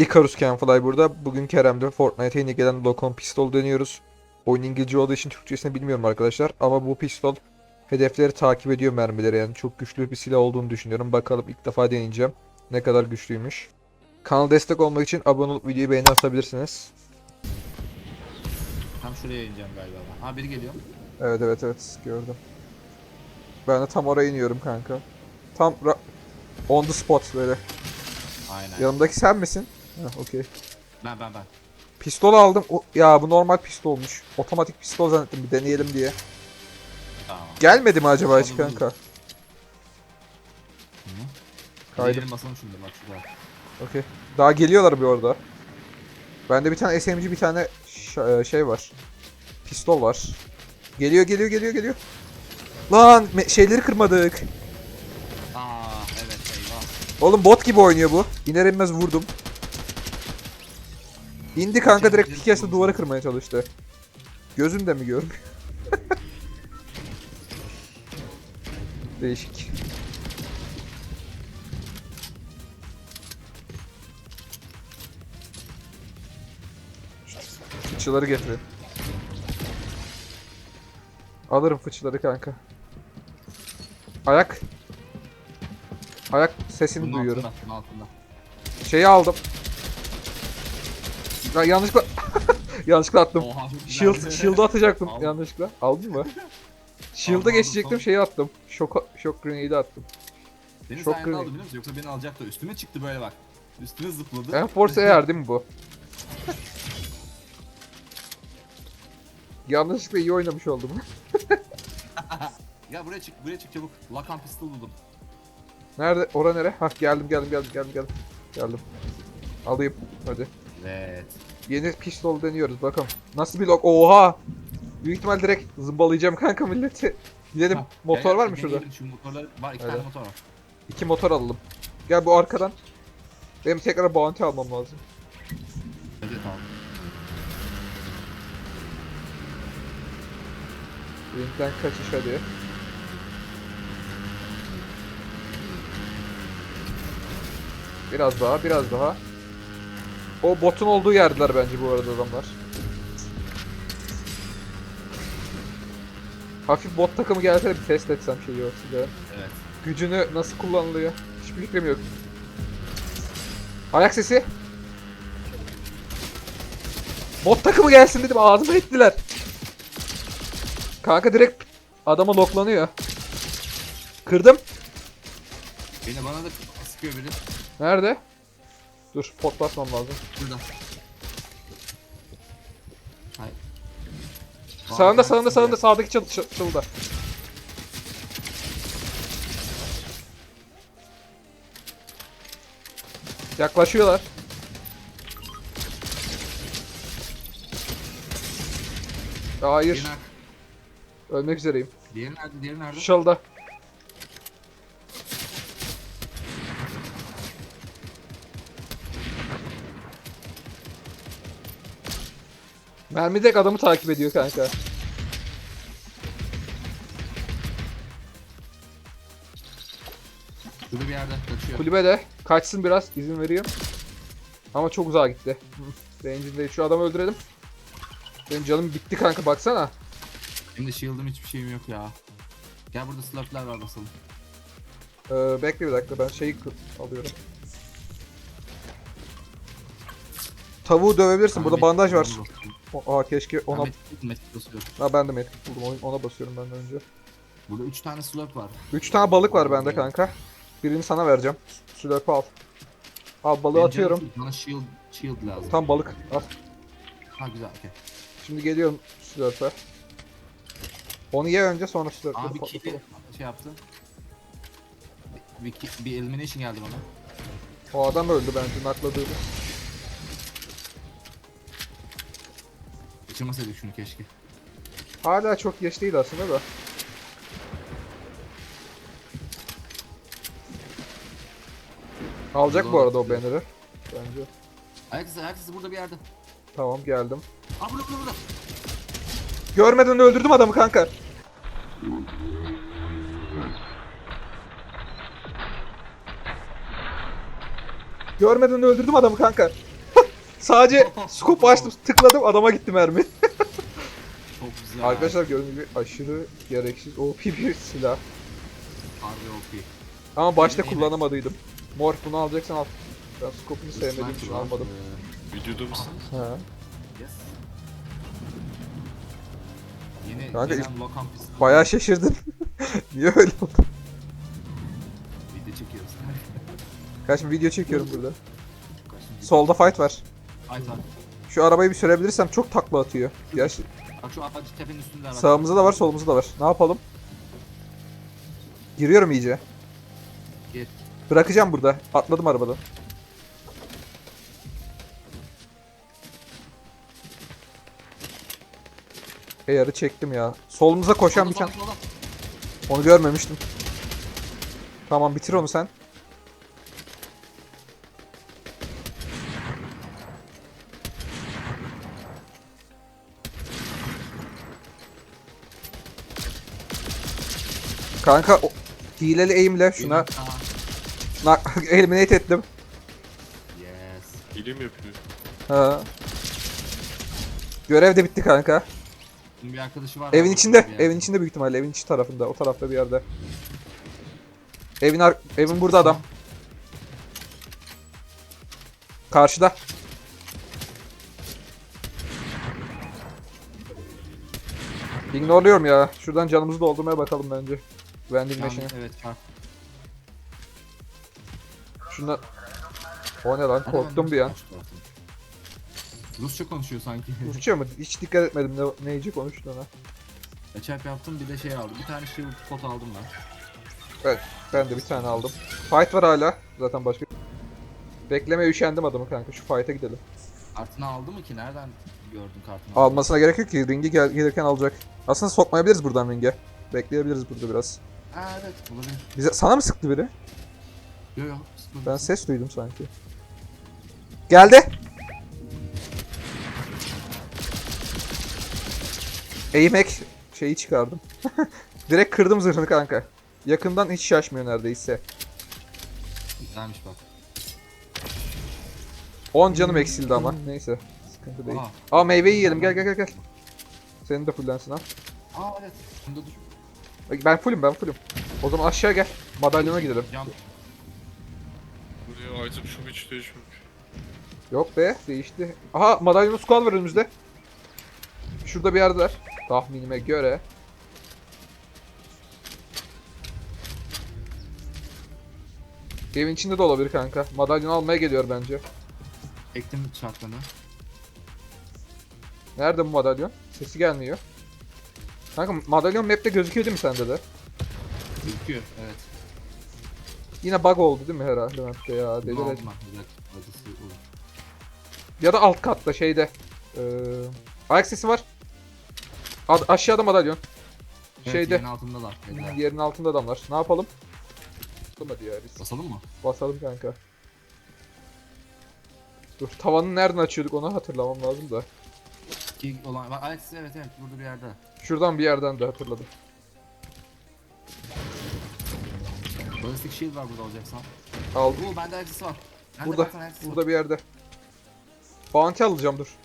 Icarus Canfly burada. Bugün Kerem'de Fortnite'a yeni gelen Lokon pistol deniyoruz. Oyun İngilizce olduğu için Türkçesini bilmiyorum arkadaşlar. Ama bu pistol hedefleri takip ediyor mermileri yani. Çok güçlü bir silah olduğunu düşünüyorum. Bakalım ilk defa deneyeceğim. Ne kadar güçlüymüş. Kanal destek olmak için abone olup videoyu beğeni atabilirsiniz. Tam şuraya ineceğim galiba. Ha biri geliyor. Evet evet evet gördüm. Ben de tam oraya iniyorum kanka. Tam on the spot böyle. Aynen. Yanımdaki sen misin? Heh, okey. Ben ben ben. Pistol aldım. O, ya bu normal pistolmuş. Otomatik pistol zannettim bir deneyelim diye. Tamam. Gelmedi mi acaba hiç Pistolü kanka? Hı. Kaydım. Basalım şimdi bak şurada. Okey. Daha geliyorlar bir orada. Bende bir tane SMG bir tane e, şey var. Pistol var. Geliyor geliyor geliyor geliyor. Lan şeyleri kırmadık. Aa evet eyvah. Oğlum bot gibi oynuyor bu. İner inmez vurdum. İndi kanka direkt de duvarı kırmaya çalıştı. Gözün de mi görmüyor? Değişik. Fıçıları getirin. Alırım fıçıları kanka. Ayak. Ayak sesini Bunun duyuyorum. altında. Altında. Şeyi aldım. Ya yanlışlıkla yanlışlıkla attım. Oha. Shield shield'ı atacaktım Aldım. yanlışlıkla. Aldın mı? Shield'ı aldım, geçecektim şeyi attım. Şok şok grenade'i attım. Beni Çok sayende aldı biliyor musun? Yoksa beni alacaktı. Üstüme çıktı böyle bak. Üstüme zıpladı. Enforce Air değil mi bu? Yanlışlıkla iyi oynamış oldum. Ya buraya çık buraya çık çabuk. Lakan pistol buldum. Nerede? Ora nere? Hah geldim geldim geldim geldim geldim. Geldim. Alayım. Hadi. Evet. Yeni pistol deniyoruz bakalım. Nasıl bir lok? Oha! Büyük ihtimal direkt zımbalayacağım kanka milleti. Gidelim. Ha, Motor gel, var mı şurada? Şu motorlar var. iki Öyle. tane motor var. İki motor alalım. Gel bu arkadan. Benim tekrar bounty almam lazım. Evet tamam. Ringden kaçış hadi. Biraz daha, biraz daha. O botun olduğu yerdiler bence bu arada adamlar. Hafif bot takımı gelse bir test etsem şeyi o silahı. Evet. Gücünü nasıl kullanılıyor? Hiçbir fikrim yok. Ayak sesi. Bot takımı gelsin dedim ağzıma ettiler. Kanka direkt adama loklanıyor. Kırdım. Beni bana da sıkıyor biri. Nerede? Dur pot basmam lazım. Burada. Hayır. Sağında sağında sağında sağdaki çıl çıl çılda. Yaklaşıyorlar. Hayır. Diğeri nerede? Ölmek üzereyim. Diğeri nerede? Diğeri nerede? Şalda. Mermi direkt adamı takip ediyor kanka. Şurada bir yerde kaçıyor. Kulübede kaçsın biraz izin veriyorum. Ama çok uzağa gitti. Hı, Range'in değil. Şu adamı öldürelim. Benim canım bitti kanka baksana. Benim de shield'ım hiçbir şeyim yok ya. Gel burada slurpler var basalım. Ee, bekle bir dakika ben şeyi alıyorum. Tavuğu dövebilirsin. Burada bandaj var. O- Aa keşke ona... Basıyorum. Ha ben de medkit buldum. Oyun- Ona basıyorum ben de önce. Burada 3 tane slurp var. 3 tane balık var bende kanka. Birini sana vereceğim. Slurp'ü al. Al balığı Benim atıyorum. canım- Bana shield, shield lazım. Tam balık. Al. Ha güzel okey. Şimdi geliyorum Slurp'e. Onu ye önce sonra bir patlatalım. kili şey yaptı. Bir, bir, bir elimination geldi bana. O adam öldü bence nakladığımız. Kaçırmasaydık şunu keşke. Hala çok geç değil aslında da. Alacak bu arada o banner'ı. Bence. Ayak sesi burada bir yerde. Tamam geldim. Aa burada burada burada. Görmeden öldürdüm adamı kanka. Görmeden öldürdüm adamı kanka. Sadece scope açtım tıkladım adama gitti mermi. Çok güzel. Arkadaşlar gördüğünüz gibi aşırı gereksiz OP bir silah. Harbi OP. Ama başta Yine- kullanamadıydım. Morph bunu alacaksan al. Ben scope'unu sevmediğim için almadım. Ee, Videoda mısınız? Ha. yes. Yeni Kanka, gelen Lokan pistol. Bayağı şaşırdım. Niye öyle oldu? Video çekiyoruz. Kaç video çekiyorum burada. Solda fight var. Ay tamam. Şu arabayı bir sürebilirsem çok takla atıyor. Gerçi Bak şu ağacı tepenin üstünde bak. sağımızda da var solumuzda da var. Ne yapalım? Giriyorum iyice. Gir. Bırakacağım burada. Atladım arabadan. Ayarı çektim ya. Solumuza koşan bir solda, Onu görmemiştim. Tamam bitir onu sen. Kanka o, hileli aimle şuna na, eliminate ettim. Yes. Hile mi yapıyor? Ha. Görev de bitti kanka. Bunun bir arkadaşı var. Evin içinde, evin içinde büyük ihtimalle evin içi tarafında, o tarafta bir yerde. Evin ar- evin burada adam. Karşıda. Ignore'luyorum ya. Şuradan canımızı doldurmaya bakalım bence. Vending machine'e. Evet kar. Şundan... O ne lan? Korktum bir an. Rusça konuşuyor sanki. Rusça mı? Hiç dikkat etmedim ne, neyce konuştuğuna. Geçap yaptım bir de şey aldım. Bir tane shield pot aldım ben. Evet, ben de bir tane aldım. Fight var hala. Zaten başka... Beklemeye üşendim adamı kanka. Şu fight'a gidelim. Kartını aldı mı ki? Nereden gördün kartını? Almasına gerek yok ki. Ringi gel gelirken alacak. Aslında sokmayabiliriz buradan ringe. Bekleyebiliriz burada biraz. Ha evet olabilir. Bize sana mı sıktı biri? Yo yo. sıkıntı Ben yok. ses duydum sanki. Geldi. Hack şeyi çıkardım. Direkt kırdım zırhını kanka. Yakından hiç şaşmıyor neredeyse. Güzelmiş bak. 10 canım eksildi ama. Neyse. Sıkıntı değil. Aa, Aa meyveyi yiyelim. Gel gel gel gel. Senin de fullensin ha. aa evet. Bunda dur. Ben fullüm ben fullüm. O zaman aşağı gel. Madalyona gidelim. Can. Buraya item shop hiç değişmemiş. Yok be değişti. Aha madalyonun squad var önümüzde. Şurada bir yerdeler. Tahminime göre. Evin içinde de olabilir kanka. Madalyon almaya geliyor bence. Ektim şartlarını. Nerede bu madalyon? Sesi gelmiyor. Kanka madalyon map'te gözüküyor değil mi sende de? Gözüküyor. Evet. Yine bug oldu değil mi herhalde ya? Deliler. aldım ben. Evet. Acısı olur. Ya da alt katta şeyde. Ee, ayak sesi var. Ad- aşağıda madalyon. Evet, Şeyde. yerin altındalar. Yerin altında adamlar. Ne yapalım? Hadi ya biz. Basalım mı? Basalım kanka. Dur tavanı nereden açıyorduk onu hatırlamam lazım da. Ki olan. Bak Alex evet evet burada bir yerde. Şuradan bir yerden de hatırladım. Ballistic shield var burada olacaksan. Aldım. Oo bende acısı var. Bende Burada. acısı var. Burada bir yerde. Bounty alacağım dur.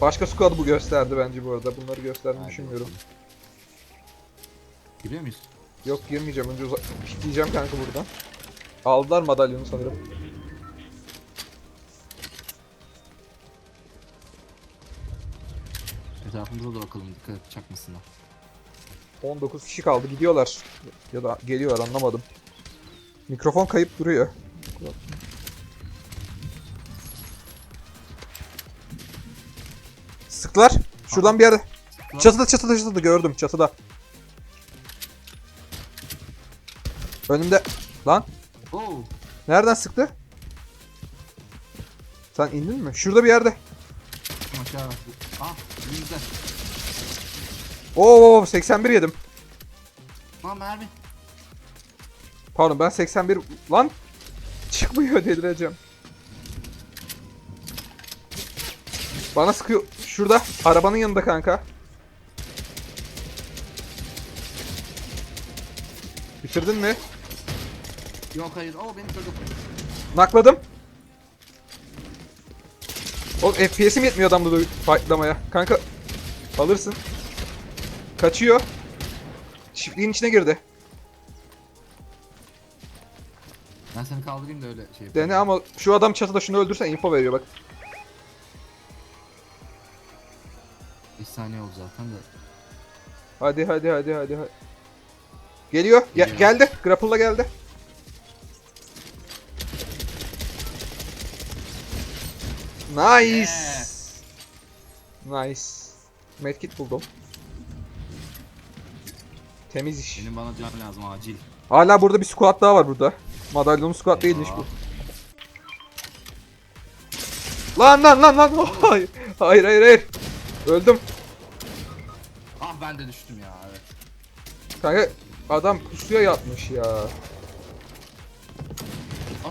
Başka squad bu gösterdi bence bu arada. Bunları gösterdiğini düşünmüyorum. Giriyor muyuz? Yok girmeyeceğim. Önce pikleyeceğim kanka buradan. Aldılar madalyonu sanırım. Etrafımıza da bakalım dikkat et çakmasınlar. 19 kişi kaldı. Gidiyorlar. Ya da geliyorlar anlamadım. Mikrofon kayıp duruyor. Sıklar. Şuradan bir yerde. Çatıda çatıda çatıda gördüm çatıda. Önümde. Lan Oo. nereden sıktı? Sen indin mi? Şurada bir yerde. Aşağı. Ah önümüzde. Oo 81 yedim. Lan mermi. Pardon ben 81 lan çıkmıyor delireceğim. Bana sıkıyor. Şurada arabanın yanında kanka. Bitirdin mi? Yok hayır. Oo beni kırdı. Nakladım. Oğlum FPS'im yetmiyor adamla da fightlamaya. Kanka alırsın. Kaçıyor. Çiftliğin içine girdi. Ben seni kaldırayım da öyle şey yapayım. Dene ama şu adam çatıda şunu öldürsen info veriyor bak. 5 saniye oldu zaten de. Hadi hadi hadi hadi. hadi. Geliyor. Ge- Geliyor. geldi. Grapple'la geldi. Nice. Nice. Medkit buldum. Temiz iş. Benim bana can lazım acil. Hala burada bir squat daha var burada. Madalyonun squat değilmiş bu. Lan lan lan lan. Hayır. Hayır hayır hayır. Öldüm. Ah ben de düştüm ya evet. Kanka adam pusuya yatmış ya.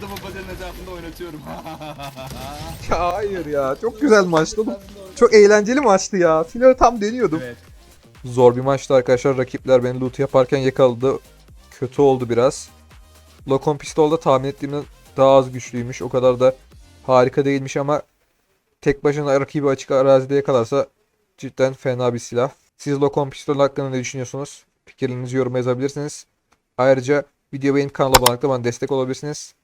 Adamı bacanın etrafında oynatıyorum. Ya hayır ya. Çok güzel maçtı. oğlum. Çok eğlenceli maçtı ya. Finale tam deniyordum. evet. Zor bir maçtı arkadaşlar. Rakipler beni loot yaparken yakaladı. Kötü oldu biraz. Locom Pistol'da tahmin ettiğimden daha az güçlüymüş. O kadar da harika değilmiş ama tek başına rakibi açık arazide yakalarsa cidden fena bir silah. Siz Locom Pistol hakkında ne düşünüyorsunuz? Fikirlerinizi yoruma yazabilirsiniz. Ayrıca video beğenip kanala abone olarak da bana destek olabilirsiniz.